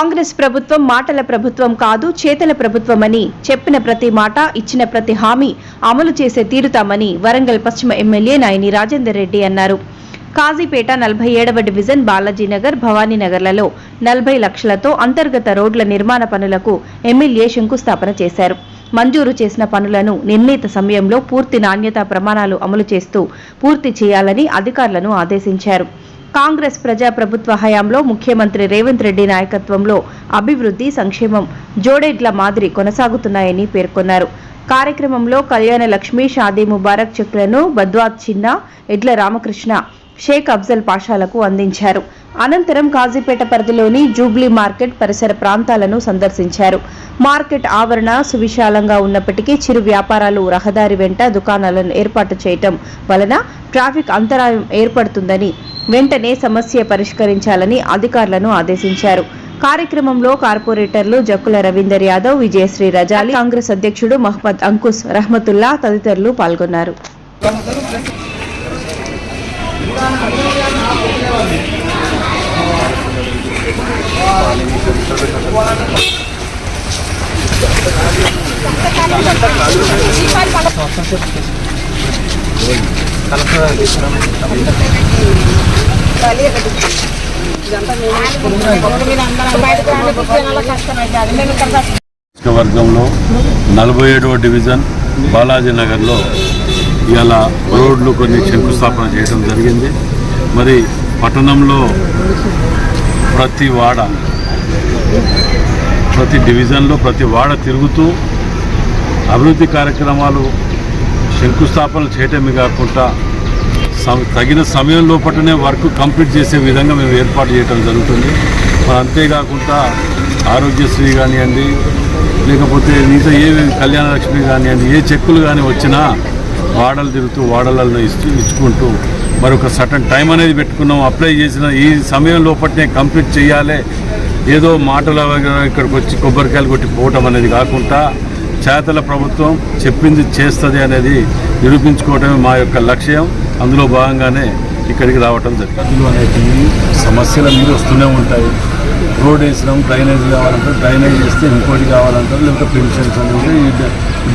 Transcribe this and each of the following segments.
కాంగ్రెస్ ప్రభుత్వం మాటల ప్రభుత్వం కాదు చేతల ప్రభుత్వమని చెప్పిన ప్రతి మాట ఇచ్చిన ప్రతి హామీ అమలు చేసే తీరుతామని వరంగల్ పశ్చిమ ఎమ్మెల్యే నాయని రాజేందర్ రెడ్డి అన్నారు. కాజీపేట నలభై ఏడవ డివిజన్ బాలాజీనగర్ భవానీనగర్లలో నలభై లక్షలతో అంతర్గత రోడ్ల నిర్మాణ పనులకు ఎమ్మెల్యే శంకుస్థాపన చేశారు. మంజూరు చేసిన పనులను నిర్ణీత సమయంలో పూర్తి నాణ్యతా ప్రమాణాలు అమలు చేస్తూ పూర్తి చేయాలని అధికారులను ఆదేశించారు. కాంగ్రెస్ ప్రజా ప్రభుత్వ హయాంలో ముఖ్యమంత్రి రేవంత్ రెడ్డి నాయకత్వంలో అభివృద్ధి సంక్షేమం జోడెడ్ల మాదిరి కొనసాగుతున్నాయని పేర్కొన్నారు. కార్యక్రమంలో కళ్యాణ లక్ష్మి షాదీ ముబారక్ చెక్లను బద్వాత్ చిన్న ఎడ్ల రామకృష్ణ షేక్ అఫ్జల్ పాషాలకు అందించారు. అనంతరం కాజీపేట పరిధిలోని జూబ్లీ మార్కెట్ పరిసర ప్రాంతాలను సందర్శించారు. మార్కెట్ ఆవరణ సువిశాలంగా ఉన్నప్పటికీ చిరు వ్యాపారాలు రహదారి వెంట దుకాణాలను ఏర్పాటు చేయటం వలన ట్రాఫిక్ అంతరాయం ఏర్పడుతుందని వెంటనే సమస్య పరిష్కరించాలని అధికారులను ఆదేశించారు. కార్యక్రమంలో కార్పొరేటర్లు జక్కుల రవీందర్ యాదవ్ విజయశ్రీ రజాలి కాంగ్రెస్ అధ్యక్షుడు మహమ్మద్ అంకుస్ రహమతుల్లా తదితరులు పాల్గొన్నారు. వర్గంలో నలభై ఏడవ డివిజన్ బాలాజీ నగర్లో ఇవాళ రోడ్లు కొన్ని శంకుస్థాపన చేయడం జరిగింది. మరి పట్టణంలో ప్రతి వాడ ప్రతి డివిజన్లో ప్రతి వాడ తిరుగుతూ అభివృద్ధి కార్యక్రమాలు శంకుస్థాపనలు చేయటమే కాకుండా తగిన సమయం లోపలనే వర్క్ కంప్లీట్ చేసే విధంగా మేము ఏర్పాటు చేయడం జరుగుతుంది. మరి అంతేకాకుండా ఆరోగ్యశ్రీ కానివ్వండి లేకపోతే మిగతా ఏ కళ్యాణ లక్ష్మి కానివ్వండి ఏ చెక్కులు కానీ వచ్చినా వాడలు తిరుగుతూ వాడలలో ఇస్తూ ఇచ్చుకుంటూ మరి ఒక సటన్ టైం అనేది పెట్టుకున్నాం. అప్లై చేసిన ఈ సమయం లోపలనే కంప్లీట్ చేయాలి ఏదో మాటల ఇక్కడికి వచ్చి కొబ్బరికాయలు కొట్టి పోవటం అనేది కాకుండా చేతల ప్రభుత్వం చెప్పింది చేస్తుంది అనేది నిరూపించుకోవటమే మా యొక్క లక్ష్యం. అందులో భాగంగానే ఇక్కడికి రావటం జరిగింది. అనేటివి సమస్యల మీద వస్తూనే ఉంటాయి. రోడ్ వేసినాం డ్రైనేజ్ కావాలంటే డ్రైనేజ్ వేస్తే ఇంకోటి కావాలంటారు లేకపోతే పెన్షన్స్ అనేది ఈ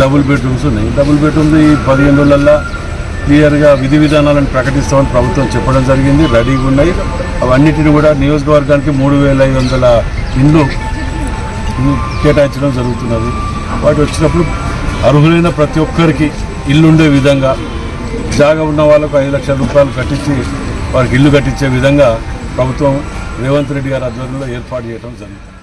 డబుల్ బెడ్రూమ్స్ ఉన్నాయి. డబుల్ బెడ్రూమ్స్ ఈ పదిహేను రోజులల్లో క్లియర్గా విధి విధానాలను ప్రకటిస్తామని ప్రభుత్వం చెప్పడం జరిగింది. రెడీగా ఉన్నాయి. అవన్నిటిని కూడా నియోజకవర్గానికి మూడు వేల ఐదు వందల ఇండ్లు కేటాయించడం జరుగుతున్నది. వాటి వచ్చినప్పుడు అర్హులైన ప్రతి ఒక్కరికి ఇల్లు ఉండే విధంగా జాగా ఉన్న వాళ్ళకు ఐదు లక్షల రూపాయలు కట్టించి వారికి ఇల్లు కట్టించే విధంగా ప్రభుత్వం రేవంత్ రెడ్డి గారి ఆధ్వర్యంలో ఏర్పాటు చేయడం జరుగుతుంది.